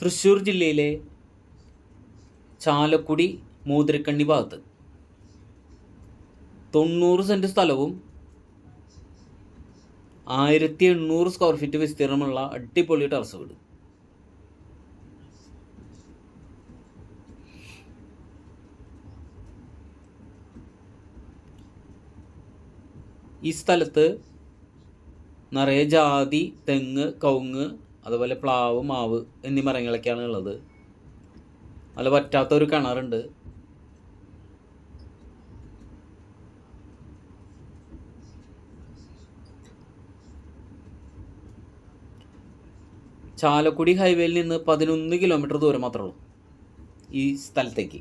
തൃശ്ശൂർ ജില്ലയിലെ ചാലക്കുടി മൂതിരക്കണ്ണി ഭാഗത്ത് തൊണ്ണൂറ് സെന്റ് സ്ഥലവും ആയിരത്തി എണ്ണൂറ് സ്ക്വയർ ഫീറ്റ് വിസ്തീർണമുള്ള അടിപൊളി ടെറസ് വീട്. ഈ സ്ഥലത്ത് നിറയെ ജാതി തെങ്ങ് കവുങ്ങ് അതുപോലെ പ്ലാവ് മാവ് എന്നീ മരങ്ങളൊക്കെയാണ് ഉള്ളത്. നല്ല പറ്റാത്ത ഒരു കിണറുണ്ട്. ചാലക്കുടി ഹൈവേയിൽ നിന്ന് പതിനൊന്ന് കിലോമീറ്റർ ദൂരം മാത്രമേ ഉള്ളൂ ഈ സ്ഥലത്തേക്ക്.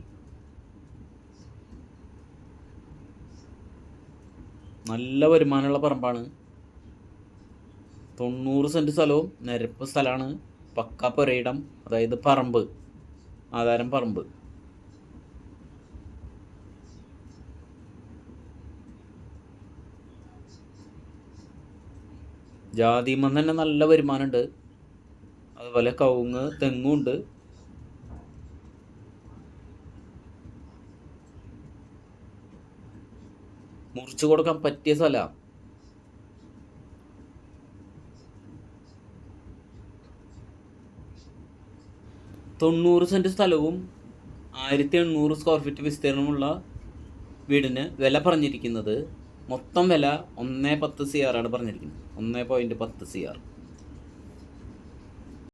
നല്ല വരുമാനമുള്ള പറമ്പാണ് തൊണ്ണൂറ് സെന്റ് സ്ഥലവും നിരപ്പ് സ്ഥലമാണ് പക്ക പുരയിടം അതായത് പറമ്പ്. ആധാരം പറമ്പ്. ജാതിമം തന്നെ നല്ല വരുമാനമുണ്ട്. അതുപോലെ കവുങ്ങ് തെങ്ങും ഉണ്ട്. മുറിച്ചു കൊടുക്കാൻ പറ്റിയ സ്ഥലമാണ് തൊണ്ണൂറ് സെന്റ് സ്ഥലവും ആയിരത്തി എണ്ണൂറ് സ്ക്വയർ ഫീറ്റ് വിസ്തീർണമുള്ള വീടിന് വില പറഞ്ഞിരിക്കുന്നത് മൊത്തം വില ഒന്നേ പത്ത് സി ആറാണ് പറഞ്ഞിരിക്കുന്നത്. ഒന്നേ പോയിന്റ് പത്ത് സി ആർ